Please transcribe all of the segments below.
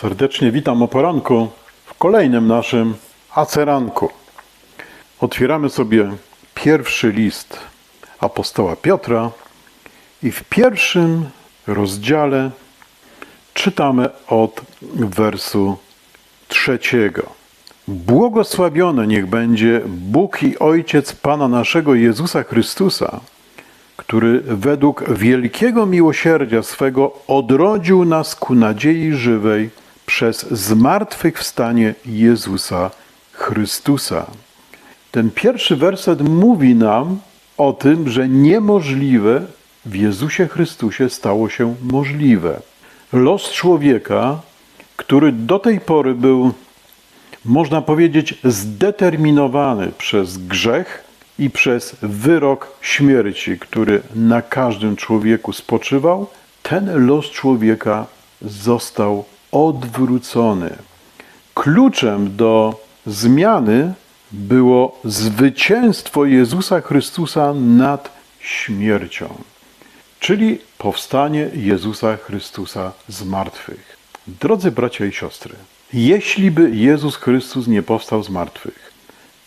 Serdecznie witam o poranku w kolejnym naszym aceranku. Otwieramy sobie pierwszy list apostoła Piotra i w pierwszym rozdziale czytamy od wersu trzeciego. Błogosławiony niech będzie Bóg i Ojciec Pana naszego Jezusa Chrystusa, który według wielkiego miłosierdzia swego odrodził nas ku nadziei żywej przez zmartwychwstanie Jezusa Chrystusa. Ten pierwszy werset mówi nam o tym, że niemożliwe w Jezusie Chrystusie stało się możliwe. Los człowieka, który do tej pory był, można powiedzieć, zdeterminowany przez grzech i przez wyrok śmierci, który na każdym człowieku spoczywał, ten los człowieka został odwrócony. Kluczem do zmiany było zwycięstwo Jezusa Chrystusa nad śmiercią, czyli powstanie Jezusa Chrystusa z martwych. Drodzy bracia i siostry, jeśli by Jezus Chrystus nie powstał z martwych,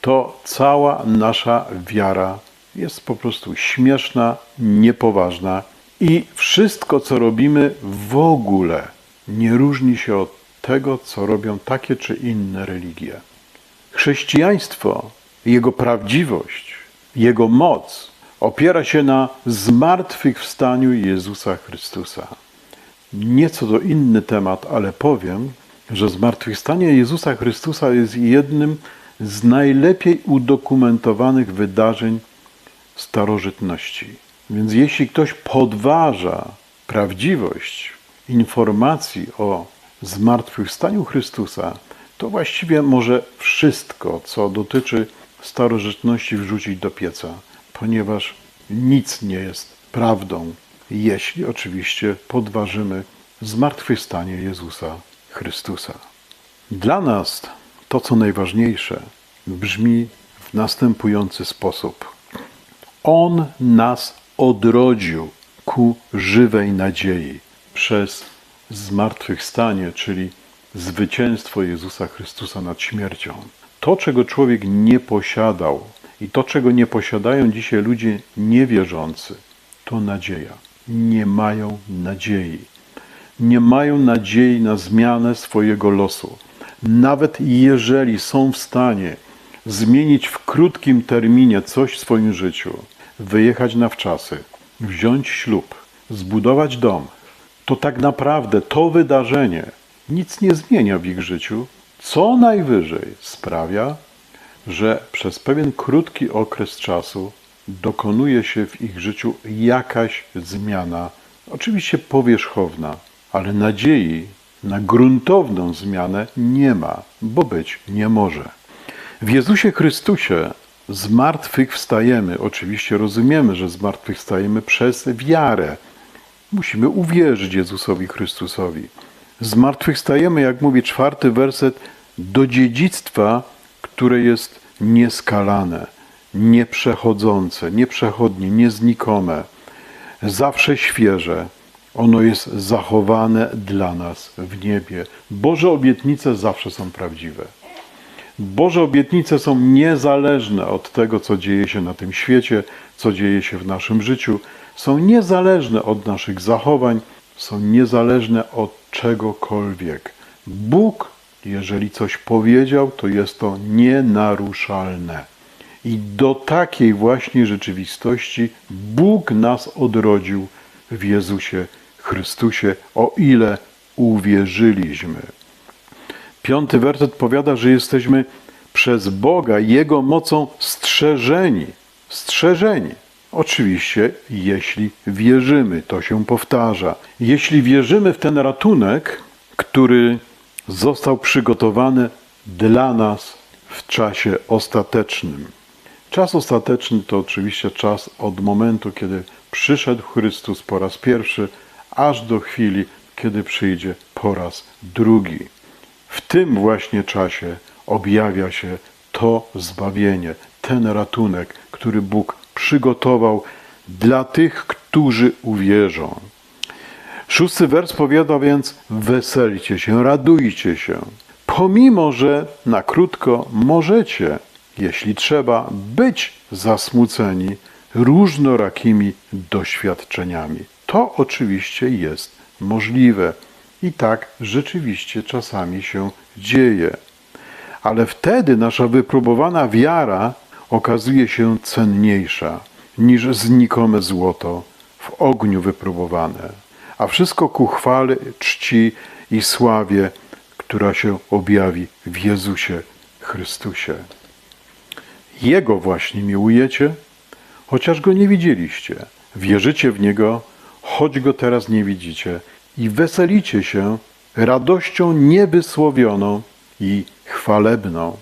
to cała nasza wiara jest po prostu śmieszna, niepoważna i wszystko, co robimy, w ogóle nie różni się od tego, co robią takie czy inne religie. Chrześcijaństwo, jego prawdziwość, jego moc opiera się na zmartwychwstaniu Jezusa Chrystusa. Nieco to inny temat, ale powiem, że zmartwychwstanie Jezusa Chrystusa jest jednym z najlepiej udokumentowanych wydarzeń starożytności. Więc jeśli ktoś podważa prawdziwość informacji o zmartwychwstaniu Chrystusa, to właściwie może wszystko, co dotyczy starożytności, wrzucić do pieca, ponieważ nic nie jest prawdą, jeśli oczywiście podważymy zmartwychwstanie Jezusa Chrystusa. Dla nas to, co najważniejsze, brzmi w następujący sposób. On nas odrodził ku żywej nadziei przez zmartwychwstanie, czyli zwycięstwo Jezusa Chrystusa nad śmiercią. To, czego człowiek nie posiadał i to, czego nie posiadają dzisiaj ludzie niewierzący, to nadzieja. Nie mają nadziei. Nie mają nadziei na zmianę swojego losu. Nawet jeżeli są w stanie zmienić w krótkim terminie coś w swoim życiu, wyjechać na wczasy, wziąć ślub, zbudować dom, to tak naprawdę to wydarzenie nic nie zmienia w ich życiu, co najwyżej sprawia, że przez pewien krótki okres czasu dokonuje się w ich życiu jakaś zmiana, oczywiście powierzchowna, ale nadziei na gruntowną zmianę nie ma, bo być nie może. W Jezusie Chrystusie zmartwychwstajemy. Oczywiście rozumiemy, że zmartwychwstajemy przez wiarę. Musimy uwierzyć Jezusowi Chrystusowi. Zmartwychwstajemy, jak mówi czwarty werset, do dziedzictwa, które jest nieskalane, nieprzechodzące, nieprzechodnie, nieznikome, zawsze świeże. Ono jest zachowane dla nas w niebie. Boże obietnice zawsze są prawdziwe. Boże obietnice są niezależne od tego, co dzieje się na tym świecie, co dzieje się w naszym życiu. Są niezależne od naszych zachowań, są niezależne od czegokolwiek. Bóg, jeżeli coś powiedział, to jest to nienaruszalne. I do takiej właśnie rzeczywistości Bóg nas odrodził w Jezusie Chrystusie, o ile uwierzyliśmy. Piąty werset powiada, że jesteśmy przez Boga, Jego mocą strzeżeni. Strzeżeni. Oczywiście, jeśli wierzymy, to się powtarza. Jeśli wierzymy w ten ratunek, który został przygotowany dla nas w czasie ostatecznym. Czas ostateczny to oczywiście czas od momentu, kiedy przyszedł Chrystus po raz pierwszy, aż do chwili, kiedy przyjdzie po raz drugi. W tym właśnie czasie objawia się to zbawienie, ten ratunek, który Bóg przygotował dla tych, którzy uwierzą. Szósty wers powiada więc: weselcie się, radujcie się. Pomimo, że na krótko możecie, jeśli trzeba, być zasmuceni różnorakimi doświadczeniami. To oczywiście jest możliwe i tak rzeczywiście czasami się dzieje. Ale wtedy nasza wypróbowana wiara okazuje się cenniejsza niż znikome złoto w ogniu wypróbowane, a wszystko ku chwale, czci i sławie, która się objawi w Jezusie Chrystusie. Jego właśnie miłujecie, chociaż go nie widzieliście. Wierzycie w niego, choć go teraz nie widzicie, i weselicie się radością niewysłowioną i chwalebną,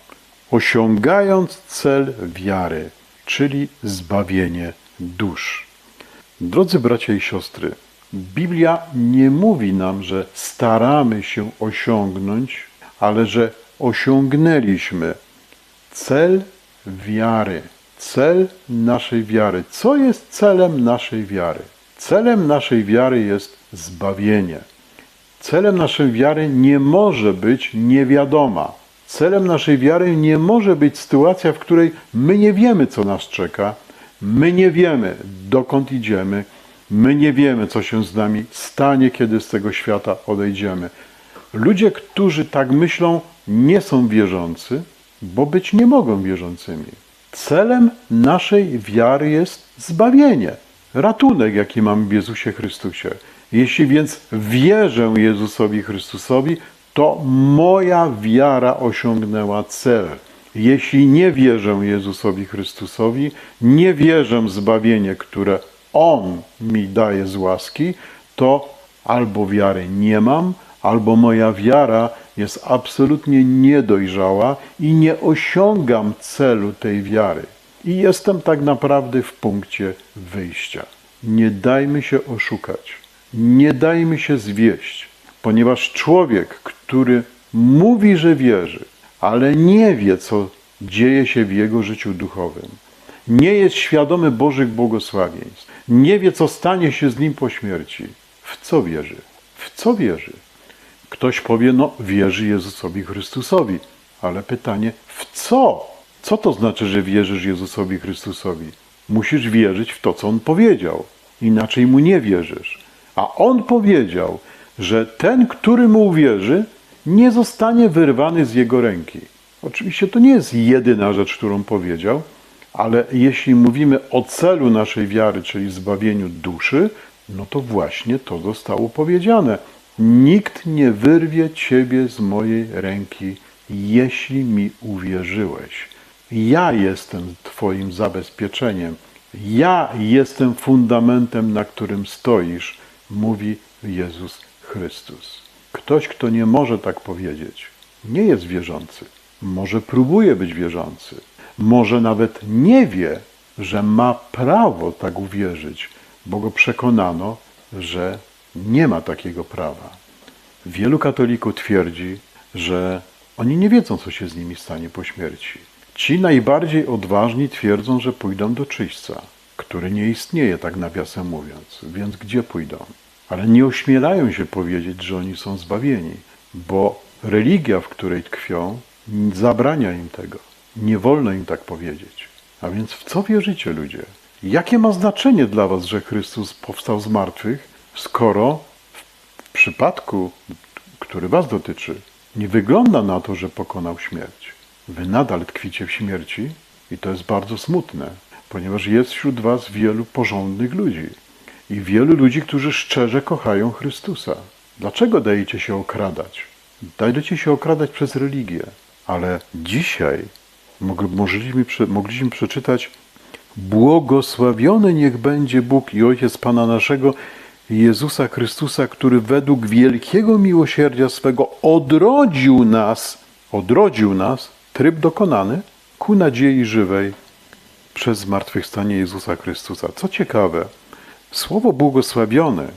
osiągając cel wiary, czyli zbawienie dusz. Drodzy bracia i siostry, Biblia nie mówi nam, że staramy się osiągnąć, ale że osiągnęliśmy cel wiary. Cel naszej wiary. Co jest celem naszej wiary? Celem naszej wiary jest zbawienie. Celem naszej wiary nie może być niewiadoma. Celem naszej wiary nie może być sytuacja, w której my nie wiemy, co nas czeka, my nie wiemy, dokąd idziemy, my nie wiemy, co się z nami stanie, kiedy z tego świata odejdziemy. Ludzie, którzy tak myślą, nie są wierzący, bo być nie mogą wierzącymi. Celem naszej wiary jest zbawienie, ratunek, jaki mamy w Jezusie Chrystusie. Jeśli więc wierzę Jezusowi Chrystusowi, to moja wiara osiągnęła cel. Jeśli nie wierzę Jezusowi Chrystusowi, nie wierzę w zbawienie, które On mi daje z łaski, to albo wiary nie mam, albo moja wiara jest absolutnie niedojrzała i nie osiągam celu tej wiary. I jestem tak naprawdę w punkcie wyjścia. Nie dajmy się oszukać. Nie dajmy się zwieść, ponieważ człowiek, który mówi, że wierzy, ale nie wie, co dzieje się w jego życiu duchowym, nie jest świadomy Bożych błogosławieństw, nie wie, co stanie się z nim po śmierci. W co wierzy? W co wierzy? Ktoś powie, no wierzy Jezusowi Chrystusowi, ale pytanie, w co? Co to znaczy, że wierzysz Jezusowi Chrystusowi? Musisz wierzyć w to, co On powiedział, inaczej Mu nie wierzysz. A On powiedział, że ten, który Mu uwierzy, nie zostanie wyrwany z Jego ręki. Oczywiście to nie jest jedyna rzecz, którą powiedział, ale jeśli mówimy o celu naszej wiary, czyli zbawieniu duszy, no to właśnie to zostało powiedziane. Nikt nie wyrwie ciebie z mojej ręki, jeśli mi uwierzyłeś. Ja jestem Twoim zabezpieczeniem. Ja jestem fundamentem, na którym stoisz, mówi Jezus Chrystus. Ktoś, kto nie może tak powiedzieć, nie jest wierzący. Może próbuje być wierzący. Może nawet nie wie, że ma prawo tak uwierzyć, bo go przekonano, że nie ma takiego prawa. Wielu katolików twierdzi, że oni nie wiedzą, co się z nimi stanie po śmierci. Ci najbardziej odważni twierdzą, że pójdą do czyśćca, który nie istnieje, tak nawiasem mówiąc, więc gdzie pójdą? Ale nie ośmielają się powiedzieć, że oni są zbawieni, bo religia, w której tkwią, zabrania im tego. Nie wolno im tak powiedzieć. A więc w co wierzycie, ludzie? Jakie ma znaczenie dla was, że Chrystus powstał z martwych, skoro w przypadku, który was dotyczy, nie wygląda na to, że pokonał śmierć? Wy nadal tkwicie w śmierci i to jest bardzo smutne, ponieważ jest wśród was wielu porządnych ludzi i wielu ludzi, którzy szczerze kochają Chrystusa. Dlaczego dajecie się okradać? Dajecie się okradać przez religię, ale dzisiaj mogliśmy, mogliśmy przeczytać Błogosławiony niech będzie Bóg i Ojciec Pana naszego Jezusa Chrystusa, który według wielkiego miłosierdzia swego odrodził nas, odrodził nas, tryb dokonany, ku nadziei żywej przez zmartwychwstanie Jezusa Chrystusa. Co ciekawe, słowo błogosławiony,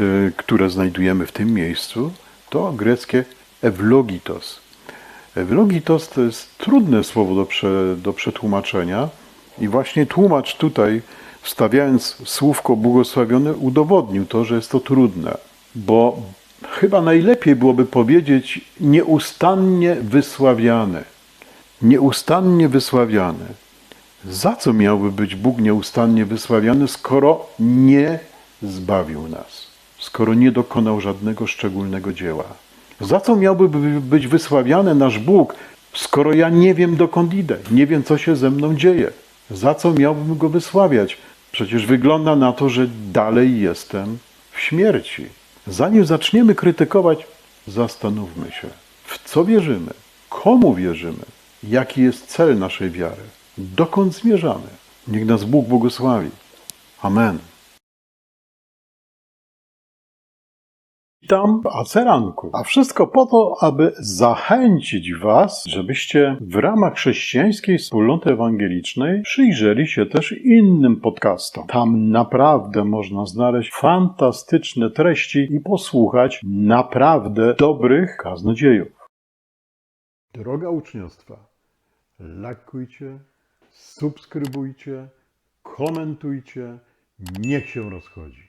y, które znajdujemy w tym miejscu, to greckie ewlogitos. Ewlogitos to jest trudne słowo do, prze, do przetłumaczenia i właśnie tłumacz tutaj wstawiając słówko błogosławiony, udowodnił to, że jest to trudne, bo chyba najlepiej byłoby powiedzieć nieustannie wysławiany. Nieustannie wysławiany. Za co miałby być Bóg nieustannie wysławiany, skoro nie zbawił nas, skoro nie dokonał żadnego szczególnego dzieła? Za co miałby by- być wysławiany nasz Bóg, skoro ja nie wiem dokąd idę, nie wiem co się ze mną dzieje? Za co miałbym go wysławiać? Przecież wygląda na to, że dalej jestem w śmierci. Zanim zaczniemy krytykować, zastanówmy się, w co wierzymy, komu wierzymy, jaki jest cel naszej wiary, dokąd zmierzamy. Niech nas Bóg błogosławi. Amen. Witam w Aceranku, a wszystko po to, aby zachęcić Was, żebyście w ramach chrześcijańskiej wspólnoty ewangelicznej przyjrzeli się też innym podcastom. Tam naprawdę można znaleźć fantastyczne treści i posłuchać naprawdę dobrych kaznodziejów. Droga uczniostwa, lajkujcie, subskrybujcie, komentujcie, niech się rozchodzi.